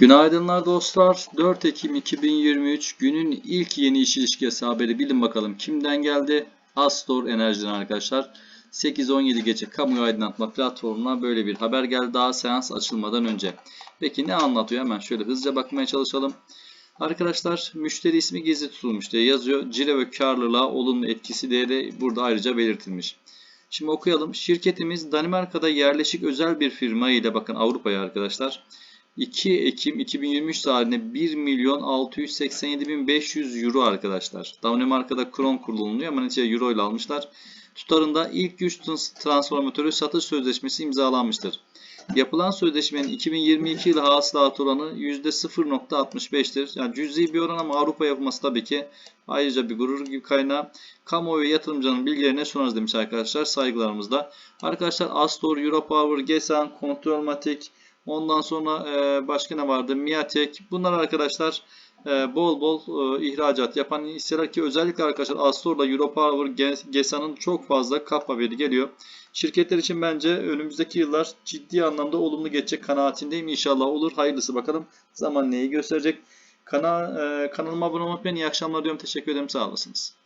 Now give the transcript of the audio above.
Günaydınlar dostlar. 4 Ekim 2023 günün ilk yeni iş ilişkisi haberi bilin bakalım kimden geldi? Astor Enerji'den arkadaşlar. 8-17 gece kamu aydınlatma platformuna böyle bir haber geldi daha seans açılmadan önce. Peki ne anlatıyor? Hemen şöyle hızlıca bakmaya çalışalım. Arkadaşlar müşteri ismi gizli tutulmuş diye yazıyor. Ciro ve karlılığa olumlu etkisi değeri burada ayrıca belirtilmiş. Şimdi okuyalım. Şirketimiz Danimarka'da yerleşik özel bir firma ile bakın Avrupa'ya arkadaşlar. 2 Ekim 2023 tarihinde 1 milyon 687 bin 500 euro arkadaşlar. Danimarka'da kron kurulunuyor ama neticede euro ile almışlar. Tutarında ilk güç transformatörü satış sözleşmesi imzalanmıştır. Yapılan sözleşmenin 2022 yılı hasılat oranı %0.65'tir. Yani cüzi bir oran ama Avrupa yapılması tabii ki ayrıca bir gurur gibi kaynağı. Kamuoyu ve yatırımcının bilgilerine sunarız demiş arkadaşlar saygılarımızla. Arkadaşlar Astor, Europower, Gesan, Kontrolmatik, ondan sonra e, başka ne vardı? Miatek. Bunlar arkadaşlar e, bol bol e, ihracat yapan hisseler ki özellikle arkadaşlar Astor'la Europower, Gesan'ın çok fazla kap haberi geliyor. Şirketler için bence önümüzdeki yıllar ciddi anlamda olumlu geçecek kanaatindeyim. İnşallah olur. Hayırlısı bakalım. Zaman neyi gösterecek. Kana, e, kanalıma abone olmayı unutmayın. İyi akşamlar diyorum. Teşekkür ederim. Sağ olasınız.